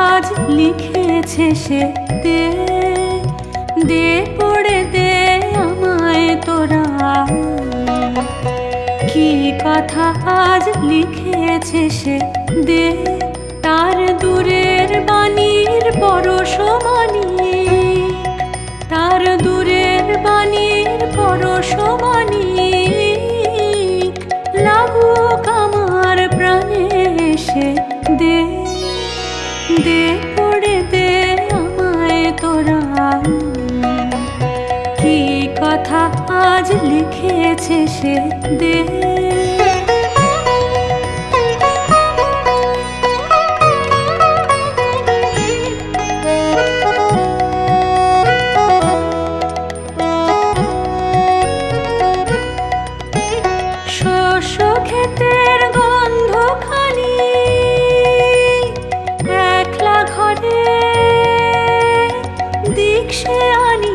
আজ লিখেছে সে দে দে পড়ে দে আমায় তোরা। কি কথা আজ লিখেছে সে দে তার দূরের বাণীর আজ লিখেছে সে দে। ক্ষেতের একলা ঘরে। দীক্ষে আনি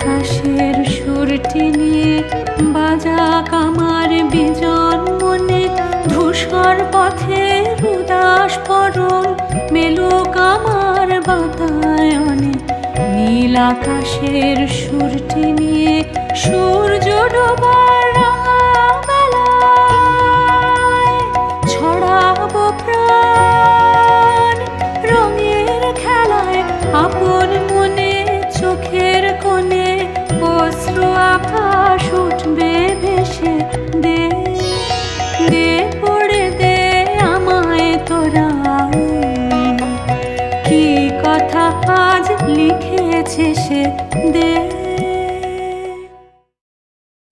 আকাশের সুরটি নিয়ে বাজা কামার বিজন মনে। ধূসর পথে উদাস পরম মেলুক আমার বাতায়নে। নীল আকাশের সুরটি নিয়ে লিখেছে সে দে